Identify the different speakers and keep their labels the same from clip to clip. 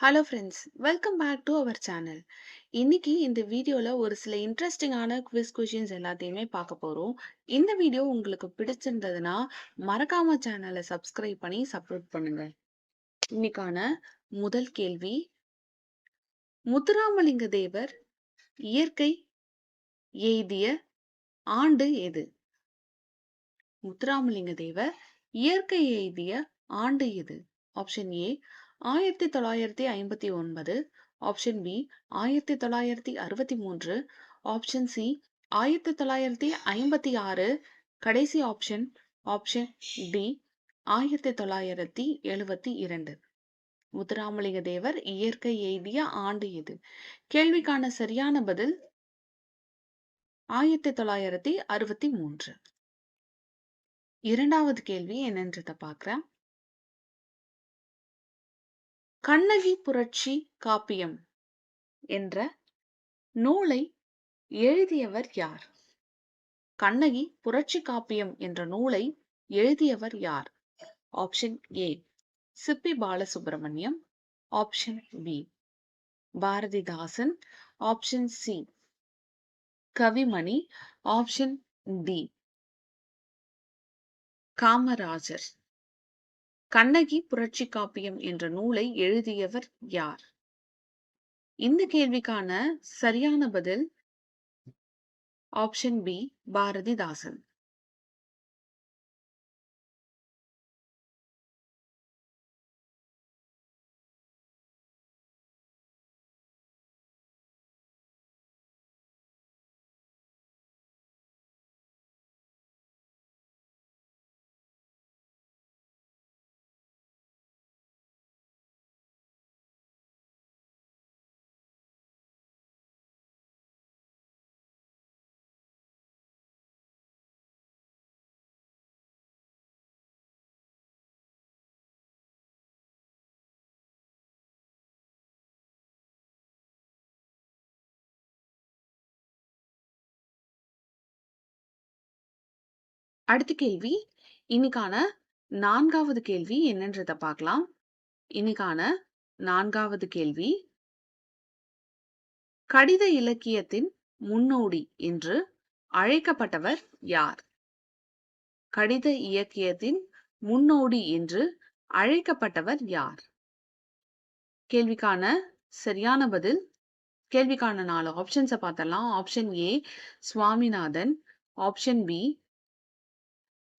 Speaker 1: Hello friends welcome back to our channel இன்னைக்கு இந்த வீடியோல ஒரு சில இன்ட்ரெஸ்டிங்கான குவிஸ் கொஷின்ஸ் எல்லாத்தையுமே பார்க்க போறோம். இந்த வீடியோ உங்களுக்கு பிடிச்சிருந்ததுன்னா மறக்காம சேனலை சப்ஸ்கிரைப் பண்ணி சப்போர்ட் பண்ணுங்க. இன்னைக்கான முதல் கேள்வி முத்துராமலிங்க தேவர் இயற்கை எய்திய ஆண்டு எது? முத்துராமலிங்க தேவர் இயற்கை எய்திய ஆண்டு எது? ஆப்ஷன் ஏ ஆயிரத்தி தொள்ளாயிரத்தி ஐம்பத்தி ஒன்பது ஆப்ஷன் பி ஆயிரத்தி தொள்ளாயிரத்தி அறுபத்தி மூன்று ஆப்ஷன் சி ஆயிரத்தி தொள்ளாயிரத்தி ஐம்பத்தி ஆறு கடைசி ஆப்ஷன் ஆப்ஷன் டி ஆயிரத்தி தொள்ளாயிரத்தி எழுபத்தி இரண்டு. முத்துராமலிங்க தேவர் இயற்கை எய்திய ஆண்டு எது கேள்விக்கான சரியான பதில் ஆயிரத்தி தொள்ளாயிரத்தி அறுபத்தி மூன்று. இரண்டாவது கேள்வி என்னன்றத பார்க்குறேன் கண்ணகி புரட்சி காப்பியம் என்ற நூலை எழுதியவர் யார்? கண்ணகி புரட்சி காப்பியம் என்ற நூலை எழுதியவர் யார்? Option A scipy Balasubramaniam. Option B Bharathidasan. Option C Kavimani. Option D Kamarajar. Kannagi புரட்சி காப்பியம் என்ற நூலை எழுதியவர் யார்? இந்த கேள்விக்கான சரியான பதில் ஆப்ஷன் பி பாரதிதாசன். அடுத்த கேள்வி. இன்னைக்கான நான்காவது கேள்வி என்னன்றத பார்க்கலாம். இன்னைக்கான நான்காவது கேள்வி. கடித இலக்கியத்தின் முன்னோடி என்று அழைக்கப்பட்டவர் யார்? கடித இலக்கியத்தின் முன்னோடி என்று அழைக்கப்பட்டவர் யார்? கேள்விக்கான சரியான பதில். கேள்விக்கான நாலு ஆப்ஷன்ஸை பார்த்தலாம் option A Swaminathan. Option B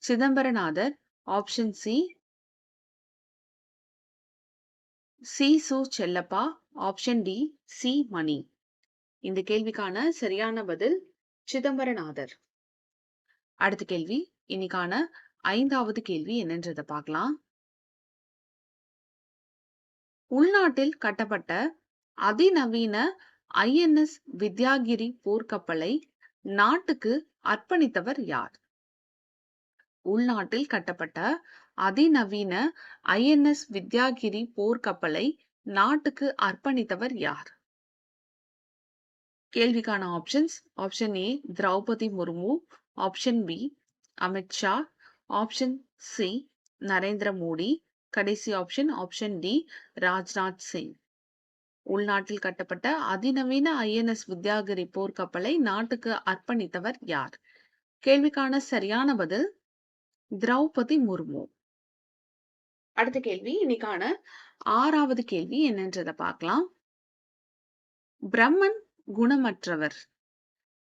Speaker 1: Chidambaranathar option C C Su. Chellappa option D C Mani. இந்த கேள்விக்கான சரியான பதில் சிதம்பரநாதர். அடுத்த கேள்வி இன்னைக்கான ஐந்தாவது கேள்வி என்னன்றத பார்க்கலாம். உள்நாட்டில் கட்டப்பட்ட அதிநவீன ஐஎன்எஸ் வித்யாகிரி போர்க்கப்பலை நாட்டுக்கு அர்ப்பணித்தவர் யார்? உள்நாட்டில் கட்டப்பட்ட அதிநவீன ஐஎன்எஸ் வித்யாகிரி போர்க்கப்பலை நாட்டுக்கு அர்ப்பணித்தவர் யார்? கேள்விக்கான options option A Droupadi Murmu option B Amit Shah option C Narendra Modi கடைசி option option D Rajnath Singh. உள்நாட்டில் கட்டப்பட்ட அதிநவீன ஐஎன்எஸ் வித்யாகிரி போர்க்கப்பலை நாட்டுக்கு அர்ப்பணித்தவர் யார்? கேள்விக்கான சரியான பதில் திரௌபதி முர்மு. அடுத்த கேள்வி இன்னைக்கான ஆறாவது கேள்வி என்னன்றத பார்க்கலாம். பிரம்மன் குணமற்றவர்.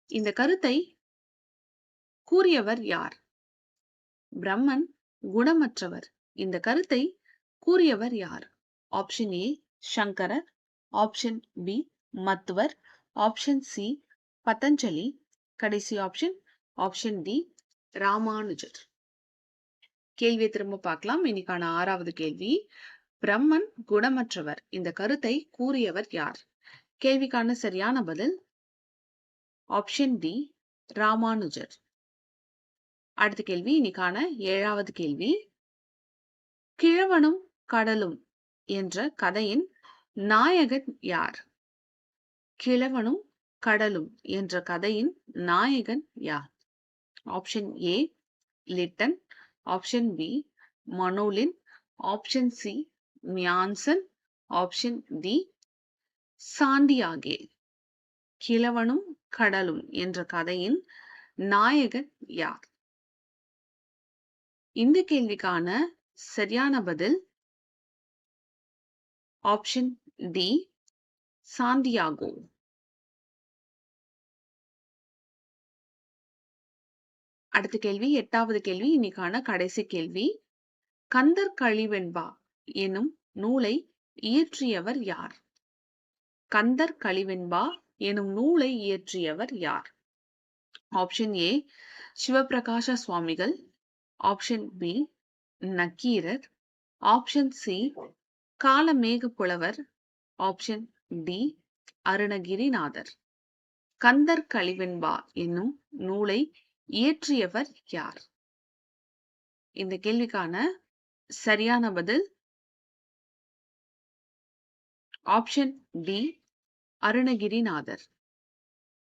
Speaker 1: இந்த கருத்தை கூறியவர் யார்? பிரம்மன் குணமற்றவர். இந்த கருத்தை கூறியவர் யார்? Option A Shankarar. Option B Madhvar. Option C Patanjali. கடைசி ஆப்ஷன் ஆப்ஷன் டி ராமானுஜர். கேள்வியை திரும்ப பார்க்கலாம். இன்னைக்கான ஆறாவது கேள்வி. பிரம்மன் குணமற்றவர். இந்த கருத்தை கூறியவர் யார்? கேள்விக்கான சரியான பதில் ஆப்ஷன் டி ராமானுஜர். அடுத்த கேள்வி இன்னைக்கான ஏழாவது கேள்வி. கிழவனும் கடலும் என்ற கதையின் நாயகன் யார்? கிழவனும் கடலும் என்ற கதையின் நாயகன் யார்? Option A Litton. Option B Manolin option C மியான்சன் option D Santiago கிழவனும் கடலும் என்ற கதையின் நாயகன் யார்? இந்த கேள்விக்கான சரியான பதில் ஆப்ஷன் டி சாண்டியாகோ அடுத்த கேள்வி எட்டாவது கேள்வி இன்னைக்கான கடைசி கேள்வி. கந்தர் கழிவெண்பா எனும் நூலை இயற்றியவர் யார்? கந்தர் கழிவெண்பா எனும் நூலை இயற்றியவர் யார்? Option A Sivaprakasa Swamigal. Option B Nakkeerar. Option C Kalamega Pulavar option D Arunagirinathar. Kandar Kalivenba என்னும் நூலை இயற்றியவர் யார்? இந்த கேள்விக்கான சரியான பதில் ஆப்ஷன் டி அருணகிரிநாதர்.